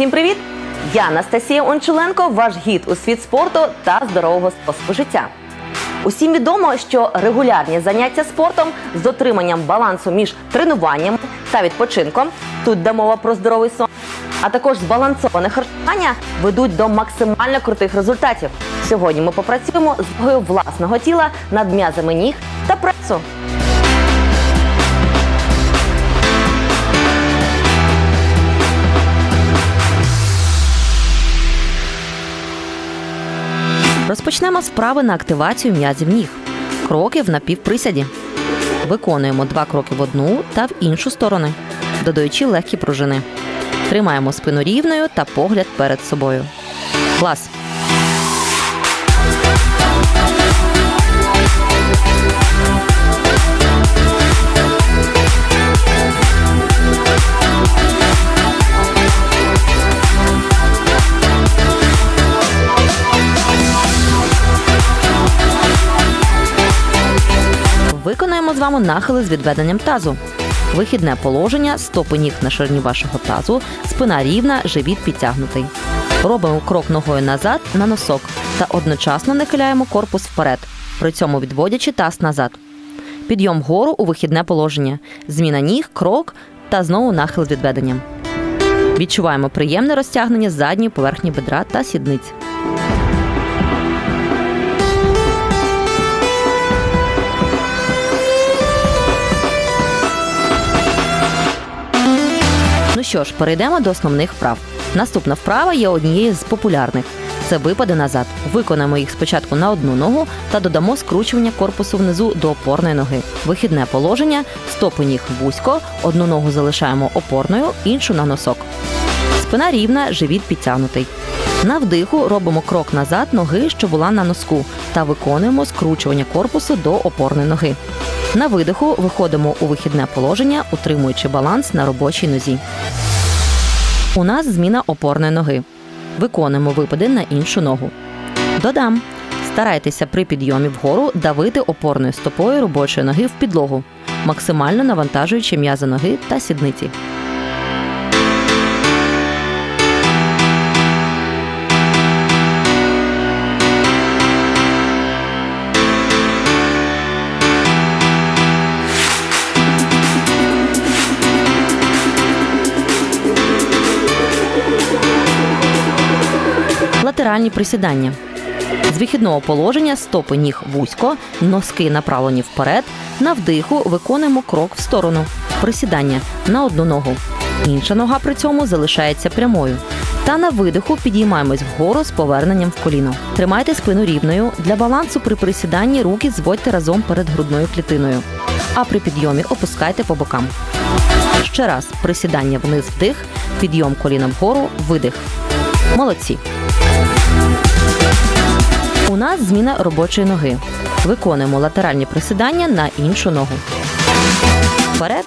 Усім привіт! Я Анастасія Ончуленко, ваш гід у світ спорту та здорового способу життя. Усім відомо, що регулярні заняття спортом з дотриманням балансу між тренуванням та відпочинком тут де мова про здоровий сон, а також збалансоване харчування ведуть до максимально крутих результатів. Сьогодні ми попрацюємо з вагою власного тіла над м'язами ніг та пресу. Розпочнемо справи на активацію м'язів ніг. Кроки в напівприсяді. Виконуємо два кроки в одну та в іншу сторони, додаючи легкі пружини. Тримаємо спину рівною та погляд перед собою. Клас. Вами нахили з відведенням тазу. Вихідне положення, стопи ніг на ширині вашого тазу, спина рівна, живіт підтягнутий. Робимо крок ногою назад на носок та одночасно нахиляємо корпус вперед, при цьому відводячи таз назад. Підйом вгору у вихідне положення, зміна ніг, крок та знову нахил з відведенням. Відчуваємо приємне розтягнення задньої поверхні бедра та сідниць. Що ж, перейдемо до основних вправ. Наступна вправа є однією з популярних. Це випади назад. Виконаємо їх спочатку на одну ногу та додамо скручування корпусу внизу до опорної ноги. Вихідне положення, стопи ніг вузько, одну ногу залишаємо опорною, іншу на носок. Спина рівна, живіт підтягнутий. На вдиху робимо крок назад ноги, що була на носку, та виконуємо скручування корпусу до опорної ноги. На видиху виходимо у вихідне положення, утримуючи баланс на робочій нозі. У нас зміна опорної ноги. Виконуємо випади на іншу ногу. Додам. Старайтеся при підйомі вгору давити опорною стопою робочої ноги в підлогу, максимально навантажуючи м'язи ноги та сідниці. Латеральні присідання. З вихідного положення стопи ніг вузько, носки направлені вперед. На вдиху виконуємо крок в сторону. Присідання на одну ногу. Інша нога при цьому залишається прямою. Та на видиху підіймаємось вгору з поверненням в коліно. Тримайте спину рівною. Для балансу при присіданні руки зводьте разом перед грудною клітиною. А при підйомі опускайте по бокам. Ще раз присідання вниз вдих, підйом коліна вгору, видих. Молодці. У нас зміна робочої ноги. Виконуємо латеральні присідання на іншу ногу. Вперед.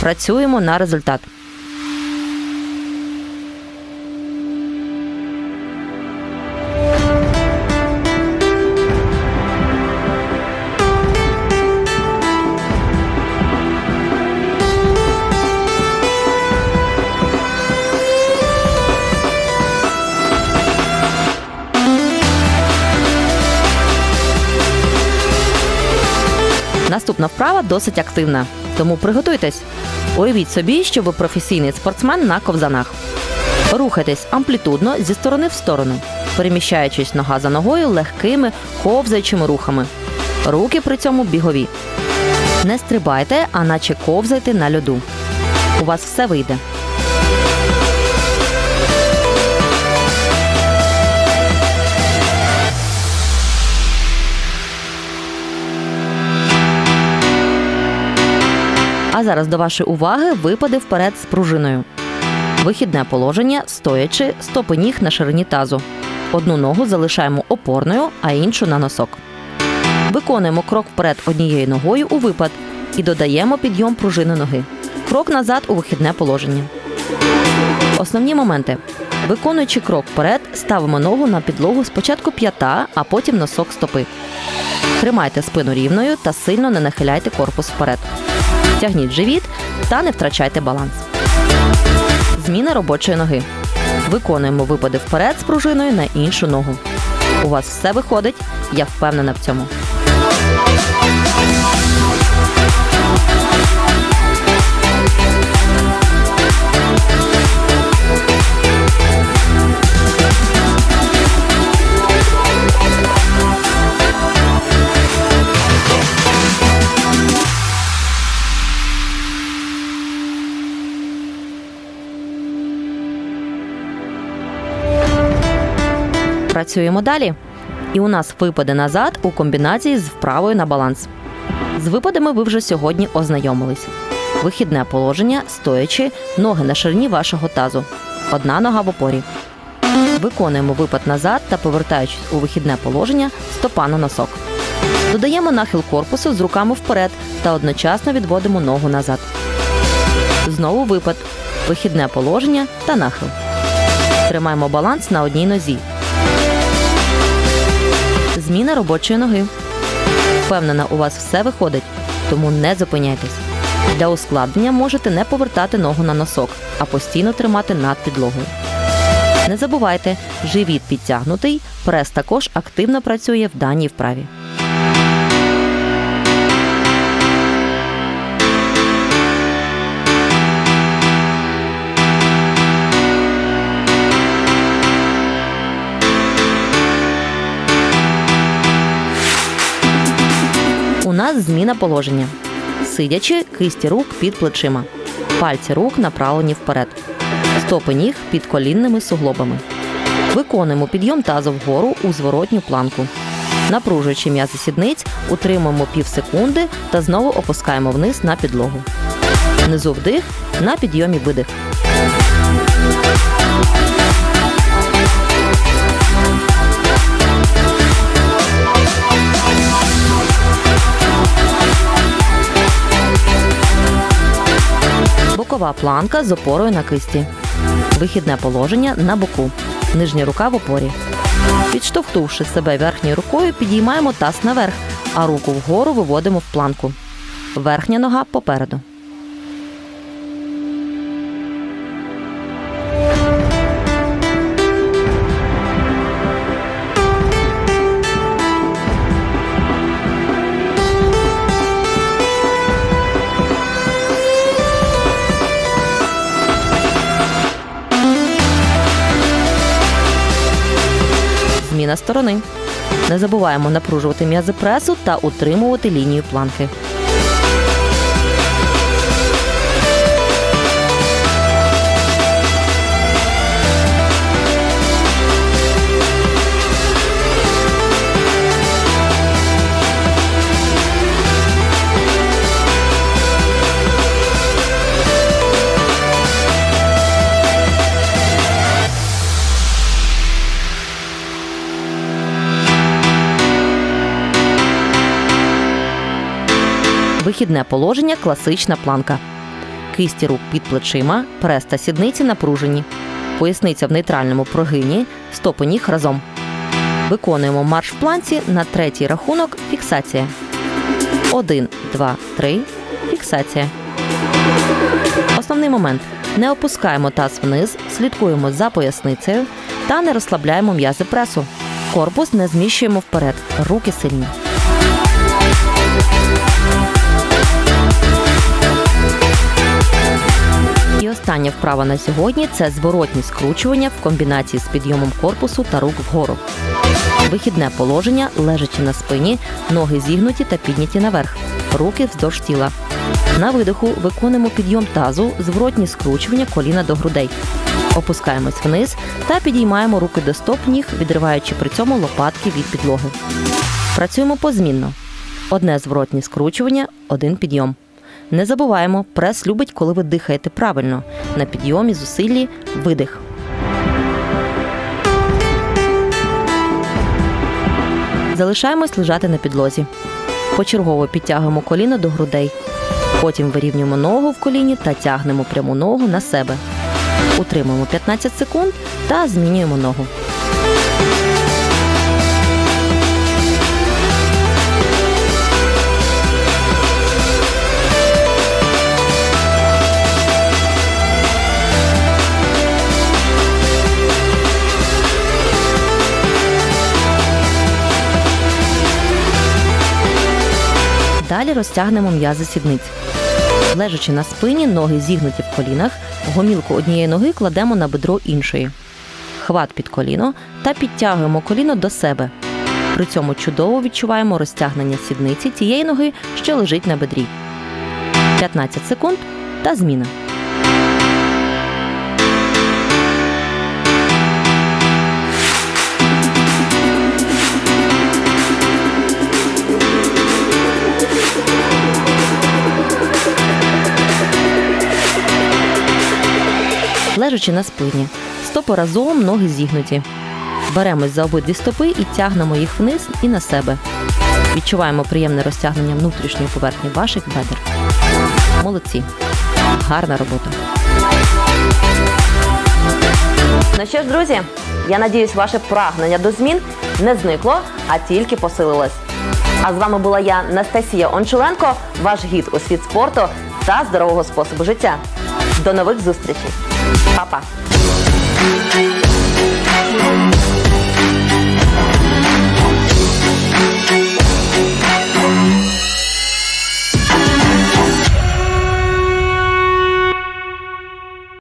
Працюємо на результат. Наступна вправа досить активна, тому приготуйтесь. Уявіть собі, що ви професійний спортсмен на ковзанах. Рухайтесь амплітудно зі сторони в сторону, переміщаючись нога за ногою легкими ковзаючими рухами. Руки при цьому бігові. Не стрибайте, а наче ковзайте на льоду. У вас все вийде. А зараз до вашої уваги випади вперед з пружиною. Вихідне положення стоячи, стопи ніг на ширині тазу. Одну ногу залишаємо опорною, а іншу на носок. Виконуємо крок вперед однією ногою у випад і додаємо підйом пружини ноги. Крок назад у вихідне положення. Основні моменти. Виконуючи крок вперед, ставимо ногу на підлогу спочатку п'ята, а потім носок стопи. Тримайте спину рівною та сильно не нахиляйте корпус вперед. Тягніть живіт та не втрачайте баланс. Зміна робочої ноги. Виконуємо випади вперед з пружиною на іншу ногу. У вас все виходить, я впевнена в цьому. Працюємо далі. І у нас випади назад у комбінації з вправою на баланс. З випадами ви вже сьогодні ознайомились. Вихідне положення, стоячи, ноги на ширині вашого тазу. Одна нога в опорі. Виконуємо випад назад та повертаючись у вихідне положення, стопа на носок. Додаємо нахил корпусу з руками вперед та одночасно відводимо ногу назад. Знову випад. Вихідне положення та нахил. Тримаємо баланс на одній нозі. Зміна робочої ноги. Впевнена, у вас все виходить, тому не зупиняйтесь. Для ускладнення можете не повертати ногу на носок, а постійно тримати над підлогою. Не забувайте, живіт підтягнутий, прес також активно працює в даній вправі. Зміна положення. Сидячи, кисті рук під плечима. Пальці рук направлені вперед. Стопи ніг під колінними суглобами. Виконуємо підйом тазу вгору у зворотню планку. Напружуючи м'язи сідниць, утримуємо пів секунди та знову опускаємо вниз на підлогу. Внизу вдих, на підйомі видих. Бокова планка з опорою на кисті. Вихідне положення на боку. Нижня рука в опорі. Підштовхнувши себе верхньою рукою, підіймаємо таз наверх, а руку вгору виводимо в планку. Верхня нога попереду. Сторони. Не забуваємо напружувати м'язи пресу та утримувати лінію планки. Вихідне положення класична планка. Кисті рук під плечима, прес та сідниці напружені. Поясниця в нейтральному прогині, стопи ніг разом. Виконуємо марш в планці на третій рахунок фіксація. Один, два, три. Фіксація. Основний момент. Не опускаємо таз вниз, слідкуємо за поясницею та не розслабляємо м'язи пресу. Корпус не зміщуємо вперед. Руки сильні. Остання вправа на сьогодні це зворотні скручування в комбінації з підйомом корпусу та рук вгору. Вихідне положення, лежачи на спині, ноги зігнуті та підняті наверх, руки вздовж тіла. На видиху виконуємо підйом тазу, зворотні скручування коліна до грудей. Опускаємось вниз та підіймаємо руки до стоп ніг, відриваючи при цьому лопатки від підлоги. Працюємо позмінно. Одне зворотнє скручування, один підйом. Не забуваємо, прес любить, коли ви дихаєте правильно. На підйомі зусиллі видих. Залишаємось лежати на підлозі. Почергово підтягуємо коліно до грудей. Потім вирівнюємо ногу в коліні та тягнемо пряму ногу на себе. Утримуємо 15 секунд та змінюємо ногу. Далі розтягнемо м'язи сідниць. Лежачи на спині, ноги зігнуті в колінах, гомілку однієї ноги кладемо на бедро іншої. Хват під коліно та підтягуємо коліно до себе. При цьому чудово відчуваємо розтягнення сідниці тієї ноги, що лежить на бедрі. 15 секунд та зміна. Лежачи на спині, стопи разом, ноги зігнуті. Беремось за обидві стопи і тягнемо їх вниз і на себе. Відчуваємо приємне розтягнення внутрішньої поверхні ваших бедер. Молодці. Гарна робота. Ну що ж, друзі, я надіюсь, ваше прагнення до змін не зникло, а тільки посилилось. А з вами була я, Настасія Ончуленко, ваш гід у світ спорту та здорового способу життя. До нових зустрічей. Па-па!